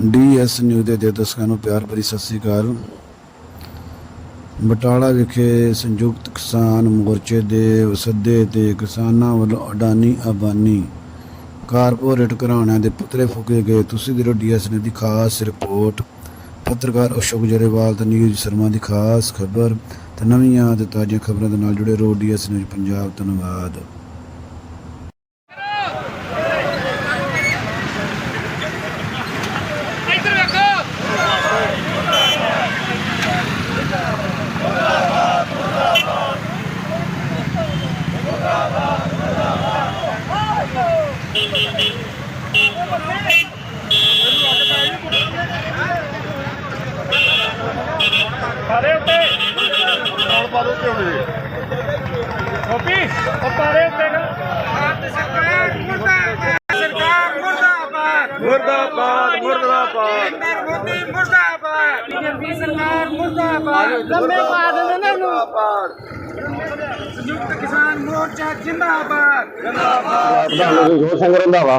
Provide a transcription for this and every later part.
DS news ਦੇ ਦੇ ਦਰਸ਼ਕਾਂ ਨੂੰ ਪਿਆਰ ਭਰੀ ਸਤਿ ਸ੍ਰੀ ਅਕਾਲ। ਬਟਾਲਾ ਵਿਖੇ ਸੰਯੁਕਤ ਕਿਸਾਨ ਮੋਰਚੇ ਦੇ ਸੱਦੇ ਤੇ ਕਿਸਾਨਾਂ ਵੱਲੋਂ ਅਡਾਨੀ ਅਬਾਨੀ। ਕਾਰਪੋਰੇਟ ਘਰਾਣਿਆਂ ਦੇ ਪੁਤਲੇ ਫੂਕੇ ਗਏ। ਤੁਸੀਂ ਦੇਖੋ ਡੀਐਸ ਨਿਊਜ਼ ਦੀ ਖਾਸ ਰਿਪੋਰਟ। ਪੱਤਰਕਾਰ ਅਸ਼ੋਕ ਜਰੇਵਾਲ ਤੇ ਨਿਊਜ਼ ਸ਼ਰਮਾ ਦੀ ਖਾਸ ਖਬਰ ਤੇ ਨਵੀਆਂ ਤੇ ਤਾਜ਼ੀਆਂ ਖਬਰਾਂ ਦੇ ਨਾਲ ਜੁੜੇ ਰਹੋ ਡੀਐਸ ਨਿਊਜ਼ ਪੰਜਾਬ ਧੰਨਵਾਦ ਇੱਧਰ ਵੇਖੋ ਸਾਰੇ ਉੱਤੇ ਨਾਲ ਪਾ ਦੋ ਕਿਉਂ ਨਹੀਂ ਗੋਪੀ ਉਹ ਪਾਰੇ ਉੱਤੇ ਸਰਕਾਰ ਮੁਰਦਾਬਾਦ। ਸਰਕਾਰ ਮੁਰਦਾਬਾਦ ਮੁਰਦਾਬਾਦ। ਮੁਰਦਾਬਾਦ ਨਰਿੰਦਰ ਮੋਦੀ ਮੁਰਦਾਬਾਦ। ਬੀਜੇਪੀ ਸਰਕਾਰ ਮੁਰਦਾਬਾਦ। ਲੰਮੇ ਪਾ ਦਿੰਦੇ ਨੇ ਇਹਨੂੰ ਸੰਯੁਕਤ ਕਿਸਾਨ ਮੋਰਚਾ ਜਿੰਦਾਬਾਦ। ਸਿੰਘ ਰੰਧਾਵਾ।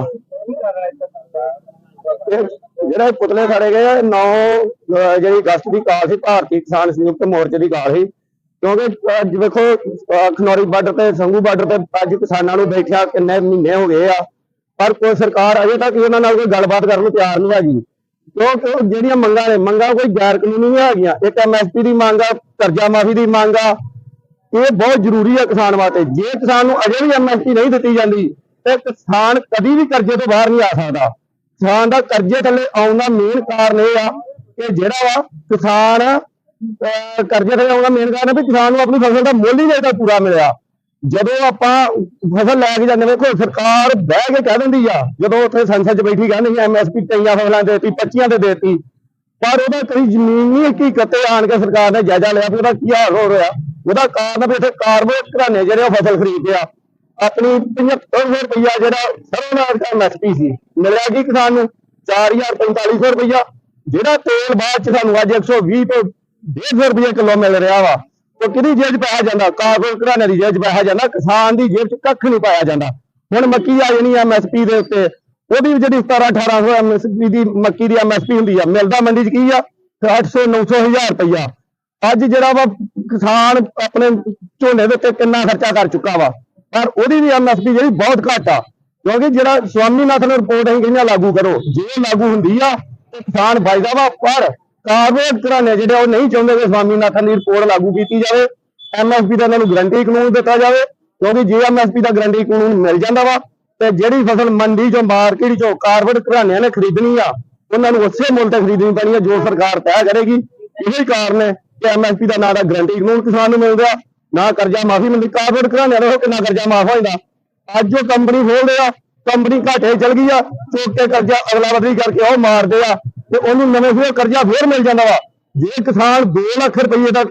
ਜਿਹੜਾ ਪੁਤਲੇ ਸਾੜੇ ਗਏ ਆ 9 ਜਿਹੜੀ ਅਗਸਤ ਦੀ ਕਾਲ ਸੀ ਭਾਰਤੀ ਕਿਸਾਨ ਸੰਯੁਕਤ ਮੋਰਚੇ ਦੀ ਕਾਲ ਸੀ। ਕਿਉਂਕਿ ਵੇਖੋ ਖਨੌਰੀ ਬਾਰਡਰ ਤੇ ਸੰਗੂ ਬਾਰਡਰ ਤੇ ਅੱਜ ਕਿਸਾਨਾਂ ਨੂੰ ਬੈਠਿਆ ਕਿੰਨੇ ਮਹੀਨੇ ਹੋ ਗਏ ਆ। ਪਰ ਕੋਈ ਸਰਕਾਰ ਅਜੇ ਤੱਕ ਉਹਨਾਂ ਨਾਲ ਕੋਈ ਗੱਲਬਾਤ ਕਰਨ ਨੂੰ ਤਿਆਰ ਨਹੀਂ ਹੈਗੀ। ਕਿਉਂਕਿ ਜਿਹੜੀਆਂ ਮੰਗਾਂ ਨੇ, ਮੰਗਾਂ ਕੋਈ ਗੈਰ ਕਾਨੂੰਨੀ ਨਹੀਂ ਹੈਗੀਆਂ। ਇੱਕ ਐਮਐਸਪੀ ਦੀ ਮੰਗ ਆ, ਕਰਜ਼ਾ ਮਾਫੀ ਦੀ ਮੰਗ ਆ। ਇਹ ਬਹੁਤ ਜ਼ਰੂਰੀ ਆ ਕਿਸਾਨ ਵਾਸਤੇ। ਜੇ ਕਿਸਾਨ ਨੂੰ ਅਜੇ ਵੀ ਐਮਐਸਪੀ ਨਹੀਂ ਦਿੱਤੀ ਜਾਂਦੀ, ਤੇ ਕਿਸਾਨ ਕਦੀ ਵੀ ਕਰਜ਼ੇ ਤੋਂ ਬਾਹਰ ਨਹੀਂ ਆ ਸਕਦਾ। ਕਿਸਾਨ ਦਾ ਕਰਜ਼ੇ ਥੱਲੇ ਆਉਣ ਦਾ ਮੇਨ ਕਾਰਨ ਇਹ ਆ ਕਿ ਜਿਹੜਾ ਵਾ, ਕਿਸਾਨ ਕਰਜ਼ੇ ਥੱਲੇ ਆਉਣ ਮੇਨ ਕਾਰਨ ਹੈ ਵੀ ਕਿਸਾਨ ਨੂੰ ਆਪਣੀ ਫਸਲ ਦਾ ਮੁੱਲ ਹੀ ਨਹੀਂ ਤਾਂ ਪੂਰਾ ਮਿਲਿਆ। ਜਦੋਂ ਆਪਾਂ ਫਸਲ ਲੈ ਕੇ ਜਾਂਦੇ ਵੇਖੋ, ਸਰਕਾਰ ਬਹਿ ਕੇ ਕਹਿ ਦਿੰਦੀ ਆ, ਜਦੋਂ ਉੱਥੇ ਸੰਸਦ 'ਚ ਬੈਠੀ ਕਹਿੰਦੀ ਐਮਐਸਪੀ ਕਈਆਂ ਫਸਲਾਂ ਦੇ 25 ਤੇ ਦੇਤੀ। ਪਰ ਉਹਦਾ ਕੋਈ ਜ਼ਮੀਨ ਨਹੀਂ ਹਕੀਕਤ ਤੇ ਆਣ ਕੇ ਸਰਕਾਰ ਨੇ ਜਾਇਜ਼ਾ ਲਿਆ ਵੀ ਉਹਦਾ ਕੀ ਹਾਲ ਹੋ ਰਿਹਾ? ਉਹਦਾ ਕਾਰਨ ਵੀ ਇੱਥੇ ਕਾਰਬੋਰੇਟ ਘਰਾਣੇ ਜਿਹੜੇ ਉਹ ਫਸਲ ਖਰੀਦਦੇ ਆ। ਆਪਣੀ 7500 ਰੁਪਇਆ ਜਿਹੜਾ ਸਰਵਨਾਰ ਦਾ ਐਮਐਸਪੀ ਸੀ, ਮਿਲਿਆ ਕੀ ਕਿਸਾਨ ਨੂੰ? 4450 ਰੁਪਇਆ ਜਿਹੜਾ ਤੇਲ ਬਾਅਦ ਚ ਸਾਨੂੰ ਅੱਜ 120 ਤੋਂ 150 ਰੁਪਏ ਕਿਲੋ ਮਿਲ ਰਿਹਾ ਵਾ। ਉਹ ਕਿਹਦੀ ਜੇਬ 'ਚ ਪਾਇਆ ਜਾਂਦਾ? ਕਾਰਬੋਰੇਟ ਘਰਾਣੇ ਦੀ ਜੇਬ 'ਚ ਪਾਇਆ ਜਾਂਦਾ। ਕਿਸਾਨ ਦੀ ਜੇਬ 'ਚ ਕੱਖ ਨਹੀਂ ਪਾਇਆ ਜਾਂਦਾ। ਹੁਣ ਮੱਕੀ ਆ ਜਾਣੀ ਐਮਐਸਪੀ ਦੇ ਉੱਤੇ। ਉਹਦੀ ਜਿਹੜੀ 17 1800 ਐਮਐਸਪੀ ਦੀ ਮੱਕੀ ਦੀ ਐਮਐਸਪੀ ਹੁੰਦੀ ਆ, ਮਿਲਦਾ ਮੰਡੀ 'ਚ ਕੀ ਆ? 800 900 ਹਜ਼ਾਰ ਰੁਪਇਆ ਅੱਜ ਜਿਹੜਾ ਵਾ ਕਿਸਾਨ ਆਪਣੇ ਝੋਨੇ ਦੇ ਉੱਤੇ ਕਿੰਨਾ ਖਰਚਾ ਕਰ ਚੁੱਕਾ ਵਾ। ਪਰ ਉਹਦੀ ਵੀ ਐਮਐਸਪੀ ਜਿਹੜੀ ਬਹੁਤ ਘੱਟ ਆ। ਕਿਉਂਕਿ ਜਿਹੜਾ ਸਵਾਮੀਨਾਥਨ ਰਿਪੋਰਟ ਅਸੀਂ ਕਹਿੰਦੇ ਲਾਗੂ ਕਰੋ। ਜੇ ਲਾਗੂ ਹੁੰਦੀ ਆ, ਤੇ ਕਿਸਾਨ ਫਾਇਦਾ ਵਾ। ਪਰ ਕਾਰਪੋਰੇਟ ਘਰਾਣੇ ਜਿਹੜੇ ਉਹ ਨਹੀਂ ਚਾਹੁੰਦੇ ਕਿ ਸਵਾਮੀਨਾਥਨ ਦੀ ਰਿਪੋਰਟ ਲਾਗੂ ਕੀਤੀ ਜਾਵੇ। ਐਮਐਸਪੀ ਦਾ ਇਹਨਾਂ ਨੂੰ ਗਰੰਟੀ ਕਾਨੂੰਨ ਦਿੱਤਾ ਜਾਵੇ, ਕਿਉਂਕਿ ਜੇ ਐਮਐਸਪੀ ਦਾ ਗਰੰਟੀ ਕਾਨੂੰਨ ਮਿਲ ਜਾਂਦਾ ਵਾ, ਤੇ ਜਿਹੜੀ ਫਸਲ ਮੰਡੀ ਚੋਂ ਮਾਰਕੀਟ ਚੋਂ ਕਾਰਪੋਰੇਟ ਘਰਾਣਿਆਂ ਨੇ ਖਰੀਦਣੀ ਆ, ਉਹਨਾਂ ਨੂੰ ਉਸੇ ਮੁੱਲ ਤੇ ਖਰੀਦਣੀ ਪੈਣੀ ਆ, ਜੋ ਸਰਕਾਰ ਤੈਅ ਕਰੇਗੀ। ਇਹੀ ਕਾਰਨ ਹੈ ਕਿ ਐਮਐਸਪੀ ਦਾ ਨਾ ਦਾ ਗਰੰਟੀ ਕਾਨੂੰਨ ਕਿਸਾਨ ਨੂੰ ਮਿਲਦਾ, ਨਾ ਕਰਜ਼ਾ ਮਾਫੀ ਮਿਲਦੀ ਕਾਰਪੋਰੇਟ ਘਰਾਣਿਆਂ ਦਾ ਕਿੰਨਾ ਕਰਜ਼ਾ ਮਾਫ ਹੋ ਜਾਂਦਾ। ਅੱਜ ਉਹ ਕੰਪਨੀ ਖੋਲਦੇ ਆ ਕੰਪਨੀ ਘਾਟੇ ਚਲ ਗਈ ਆ, ਚੁੱਕ ਕੇ ਕਰਜ਼ਾ ਅਗਲਾ ਬਦਲੀ ਕਰਕੇ ਉਹ ਮਾਰਦੇ ਆ। ਤੇ ਉਹਨੂੰ ਨਵੇਂ ਫਿਰ ਕਰਜ਼ਾ ਫੇਰ ਮਿਲ ਜਾਂਦਾ ਵਾ। ਜੇ ਕਿਸਾਨ 2 ਲੱਖ ਰੁਪਏ ਦਾ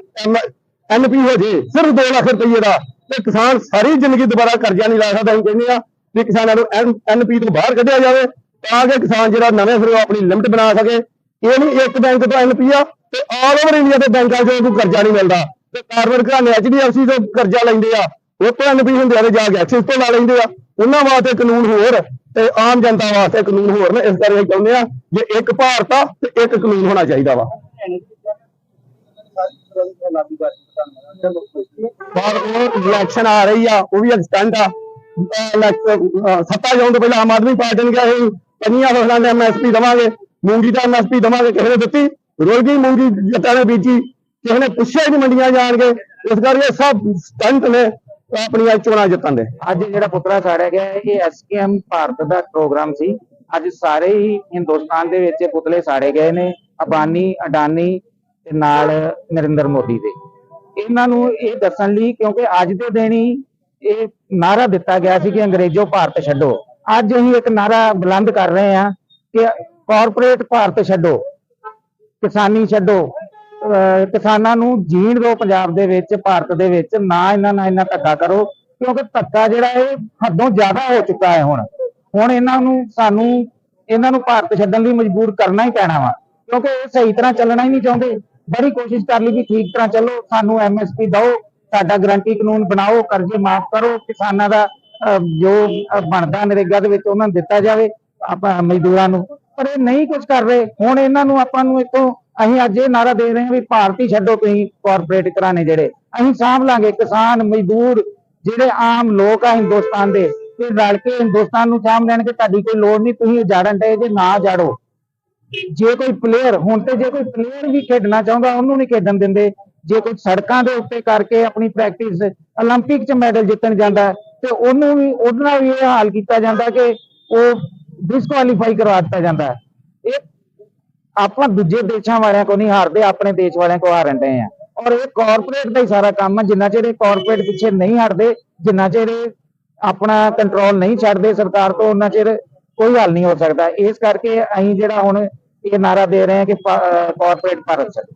ਐਨਪੀ ਹੋ ਜੇ ਸਿਰਫ 2 ਲੱਖ ਰੁਪਏ ਦਾ, ਤੇ ਕਿਸਾਨ ਸਾਰੀ ਜ਼ਿੰਦਗੀ ਦੁਬਾਰਾ ਕਰਜ਼ਾ ਨਹੀਂ ਲਾ ਸਕਦਾ, ਅਸੀਂ ਕਹਿੰਦੇ ਆ ਵੀ ਕਿਸਾਨਾਂ ਨੂੰ ਐਨਪੀ ਤੋਂ ਬਾਹਰ ਕੱਢਿਆ ਜਾਵੇ, ਤਾਂ ਕਿ ਕਿਸਾਨ ਜਿਹੜਾ ਨਵੇਂ ਸਿਰੋਂ ਆਪਣੀ ਲਿਮਟ ਬਣਾ ਸਕੇ। ਇਹ ਨਹੀਂ ਇੱਕ ਬੈਂਕ ਤੋਂ ਐਨਪੀ ਆ, ਤੇ ਆਲ ਓਵਰ ਇੰਡੀਆ ਦੇ ਬੈਂਕਾਂ 'ਚੋਂ ਕੋਈ ਕਰਜ਼ਾ ਨਹੀਂ ਮਿਲਦਾ। ਤੇ ਕਾਰਪੋਰੇਟ ਘਰਾਣੇ ਐਚਡੀਐਫਸੀ ਤੋਂ ਕਰਜ਼ਾ ਲੈਂਦੇ ਆ, ਉਹ ਤੋਂ ਐਨਪੀ ਹੁੰਦੇ ਆ ਤੇ ਜਾ ਕੇ ਐਕਸਿਸ ਤੋਂ ਲਾ ਲੈਂਦੇ ਆ। ਉਹਨਾਂ ਵਾਸਤੇ ਕਾਨੂੰਨ ਹੋਰ ਤੇ ਆਮ ਜਨਤਾ ਵਾਸਤੇ ਕਾਨੂੰਨ ਹੋਰ ਨੇ, ਇਸ ਕਰਕੇ ਚਾਹੁੰਦੇ ਆ, ਜੇ ਇੱਕ ਭਾਰਤ ਆ, ਤੇ ਇੱਕ ਕਾਨੂੰਨ ਹੋਣਾ ਚਾਹੀਦਾ ਵਾ। ਪਰ ਉਹ ਇਲੈਕਸ਼ਨ ਆ ਰਹੀ ਆ, ਉਹ ਵੀ ਐਕਸਟੈਂਡ ਆ। ਸੱਤਾ ਜਾਣ ਤੋਂ ਪਹਿਲਾਂ ਆਮ ਆਦਮੀ ਪਾਰਟੀ ਨੇ ਕਿਹਾ ਸੀ, ਪੰਨੀਆਂ ਫਸਲਾਂ ਦੇ ਐਮਐਸਪੀ ਦਵਾਂਗੇ, ਮੂੰਗੀ ਦਾ ਐਮਐਸਪੀ ਦਵਾਂਗੇ, ਕਿਸੇ ਨੇ ਦਿੱਤੀ, ਰੁਲ ਗਈ ਮੂੰਗੀ ਜੱਟਾਂ ਨੇ ਬੀਜੀ, ਕਿਸੇ ਨੇ ਪੁੱਛਿਆ ਹੀ ਨਹੀਂ ਮੰਡੀਆਂ ਜਾਣਗੇ ਇਸ ਕਰਕੇ ਸਭ ਸਟੰਟ ਨੇ। ਆਪਣੀਆਂ ਚੋਣਾਂ ਜਿੱਤਣ ਦੇ। ਅੱਜ ਜਿਹੜਾ ਪੁਤਲਾ ਸਾੜਿਆ ਗਿਆ ਹੈ, ਇਹ ਐਸਕੇਐਮ ਭਾਰਤ ਦਾ ਪ੍ਰੋਗਰਾਮ ਸੀ। ਅੱਜ ਸਾਰੇ ਹੀ ਹਿੰਦੁਸਤਾਨ ਦੇ ਵਿੱਚ ਪੁਤਲੇ ਸਾੜੇ ਗਏ ਨੇ ਅਬਾਨੀ ਅਡਾਨੀ ਤੇ ਨਾਲ ਨਰਿੰਦਰ ਮੋਦੀ ਦੇ। ਇਹਨਾਂ ਨੂੰ ਇਹ ਦੱਸਣ ਲਈ ਕਿਉਂਕਿ ਅੱਜ ਦੇ ਦਿਨ ਹੀ ਇਹ ਨਾਰਾ ਦਿੱਤਾ ਗਿਆ ਸੀ ਕਿ ਅੰਗਰੇਜ਼ੋ ਭਾਰਤ ਛੱਡੋ। ਅੱਜ ਅਸੀਂ ਇੱਕ ਨਾਰਾ ਬੁਲੰਦ ਕਰ ਰਹੇ ਹਾਂ ਕਿ ਕਾਰਪੋਰੇਟ ਭਾਰਤ ਛੱਡੋ ਕਿਸਾਨੀ ਛੱਡੋ। ਕਿਸਾਨਾਂ ਨੂੰ ਜੀਣ ਦਿਓ ਪੰਜਾਬ ਦੇ ਵਿੱਚ, ਭਾਰਤ ਦੇ ਵਿੱਚ, ਨਾ ਇਹਨਾਂ ਨਾਲ ਇੰਨਾ ਧੱਕਾ ਕਰੋ, ਕਿਉਂਕਿ ਧੱਕਾ ਜਿਹੜਾ ਇਹ ਹੱਦੋਂ ਜ਼ਿਆਦਾ ਹੋ ਚੁੱਕਾ ਹੈ ਹੁਣ। ਹੁਣ ਇਹਨਾਂ ਨੂੰ ਸਾਨੂੰ, ਇਹਨਾਂ ਨੂੰ ਭਾਰਤ ਛੱਡਣ ਲਈ ਮਜਬੂਰ ਕਰਨਾ ਹੀ ਪੈਣਾ ਵਾ, ਕਿਉਂਕਿ ਇਹ ਸਹੀ ਤਰ੍ਹਾਂ ਚੱਲਣਾ ਹੀ ਨਹੀਂ ਚਾਹੁੰਦੇ। ਬੜੀ ਕੋਸ਼ਿਸ਼ ਕਰ ਲਈ ਕਿ ਠੀਕ ਤਰ੍ਹਾਂ ਚੱਲੋ, ਸਾਨੂੰ ਐਮਐਸਪੀ ਦਿਓ, ਸਾਡਾ ਗਰੰਟੀ ਕਾਨੂੰਨ ਬਣਾਓ, ਕਰਜ਼ੇ ਮਾਫ ਕਰੋ, ਕਿਸਾਨਾਂ ਦਾ ਜੋ ਬਣਦਾ ਨਰੇਗਾ ਦੇ ਵਿੱਚ ਉਹਨਾਂ ਨੂੰ ਦਿੱਤਾ ਜਾਵੇ, ਆਪਾਂ ਮਜ਼ਦੂਰਾਂ ਨੂੰ। ਪਰ ਇਹ ਨਹੀਂ ਕੁਝ ਕਰ ਰਹੇ, ਹੁਣ ਇਹਨਾਂ ਨੂੰ ਆਪਾਂ ਨੂੰ ਇੱਥੋਂ ਅਸੀਂ ਅੱਜ ਇਹ ਨਾਰਾ ਦੇ ਰਹੇ ਹਾਂ ਵੀ ਭਾਰਤੀ ਛੱਡੋ ਤੁਸੀਂ ਕਾਰਪੋਰੇਟ ਘਰਾਣੇ ਜਿਹੜੇ ਅਸੀਂ ਸਾਂਭ ਲਾਂਗੇ ਕਿਸਾਨ ਮਜ਼ਦੂਰ ਜਿਹੜੇ ਆਮ ਲੋਕ ਆ ਹਿੰਦੁਸਤਾਨ ਦੇ ਇਹ ਰਲ ਕੇ ਹਿੰਦੁਸਤਾਨ ਨੂੰ ਸਾਂਭ ਲੈਣਗੇ ਤੁਹਾਡੀ ਕੋਈ ਲੋੜ ਨਹੀਂ ਤੁਸੀਂ ਉਜਾੜਨ ਦੇ ਜੇ ਨਾ ਜਾੜੋ ਜੇ ਕੋਈ ਪਲੇਅਰ ਹੁਣ ਤੇ ਜੇ ਕੋਈ ਪਲੇਅਰ ਵੀ ਖੇਡਣਾ ਚਾਹੁੰਦਾ ਉਹਨੂੰ ਨਹੀਂ ਖੇਡਣ ਦਿੰਦੇ ਜੇ ਕੋਈ ਸੜਕਾਂ ਦੇ ਉੱਤੇ ਕਰਕੇ ਆਪਣੀ ਪ੍ਰੈਕਟਿਸ 올림픽 ਚ ਮੈਡਲ ਜਿੱਤਣ ਜਾਂਦਾ ਹੈ, ਤੇ ਉਹਨੂੰ ਵੀ ਉਹਦੇ ਨਾਲ ਵੀ ਇਹ ਹਾਲ ਕੀਤਾ ਜਾਂਦਾ ਕਿ ਉਹ ਡਿਸਕੁਆਲੀਫਾਈ ਕਰਵਾ ਦਿੱਤਾ ਜਾਂਦਾ ਹੈ। ਇਹ ਆਪਾਂ ਦੂਜੇ ਦੇਸ਼ਾਂ ਵਾਲਿਆਂ ਕੋ ਨਹੀਂ ਹਾਰਦੇ, ਆਪਣੇ ਦੇਸ਼ ਵਾਲਿਆਂ ਕੋ ਹਾਰਨ ਡਏ ਆ। ਔਰ ਇਹ ਕਾਰਪੋਰੇਟ ਦਾ ਹੀ ਸਾਰਾ ਕੰਮ ਹੈ ਜਿੰਨਾ ਚਿਰ ਇਹ ਕਾਰਪੋਰੇਟ ਪਿੱਛੇ ਨਹੀਂ ਹਟਦੇ, ਜਿੰਨਾ ਚਿਰ ਆਪਣਾ ਕੰਟਰੋਲ ਨਹੀਂ ਛੱਡਦੇ ਸਰਕਾਰ ਤੋਂ ਉਹਨਾਂ ਚਿਰ ਕੋਈ ਹੱਲ ਨਹੀਂ ਹੋ ਸਕਦਾ। ਇਸ ਕਰਕੇ ਅਸੀਂ ਜਿਹੜਾ ਹੁਣ ਇਹ ਨਾਰਾ ਦੇ ਰਹੇ ਹਾਂ ਕਿ ਕਾਰਪੋਰੇਟ ਭਾਰਤ ਛੱਡੋ।